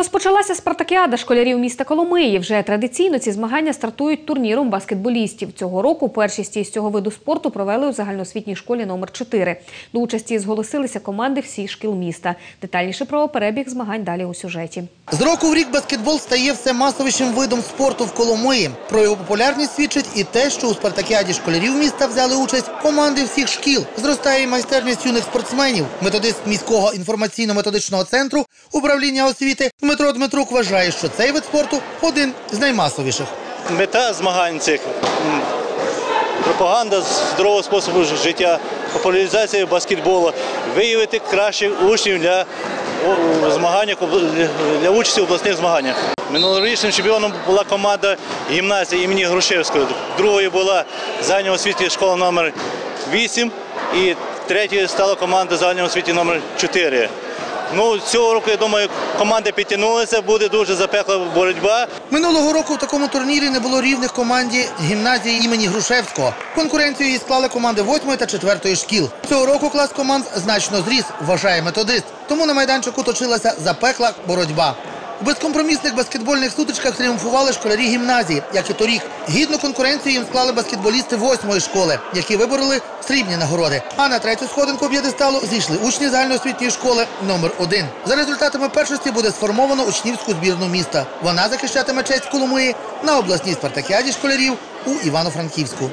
Розпочалася спартакіада школярів міста Коломиї. Вже традиційно ці змагання стартують турніром баскетболістів. Цього року першість із цього виду спорту провели у загальноосвітній школі номер 4 До участі зголосилися команди всіх шкіл міста. Детальніше про перебіг змагань далі у сюжеті. З року в рік баскетбол стає все масовішим видом спорту в Коломиї. Про його популярність свідчить і те, що у спартакіаді школярів міста взяли участь команди всіх шкіл. Зростає і майстерність юних спортсменів. Методист міського інформаційно-методичного центру управління освіти Дмитро Дмитрук вважає, що цей вид спорту один з наймасовіших. Мета змагань цих пропаганда здорового способу життя, популяризація баскетболу, виявити кращих учнів для о, змагання для участі в обласних змаганнях. Минулорічним чемпіоном була команда гімназії імені Грушевського. Другою була загальна освіті школа номер 8 і третьою стала команда загальної освіті номер 4. Ну, цього року, я думаю, команди підтягнулися, буде дуже запекла боротьба. Минулого року в такому турнірі не було рівних команді гімназії імені Грушевського. Конкуренцію її склали команди 8 та 4 шкіл. Цього року клас команд значно зріс, вважає методист. Тому на майданчику точилася запекла боротьба. У безкомпромісних баскетбольних сутичках тріумфували школярі гімназії, як і торік. Гідну конкуренцію їм склали баскетболісти восьмої школи, які вибороли срібні нагороди. А на третю сходинку п'єдесталу зійшли учні загальноосвітньої школи номер 1 За результатами першості буде сформовано учнівську збірну міста. Вона захищатиме честь Коломиї на обласній спартакіаді школярів у Івано-Франківську.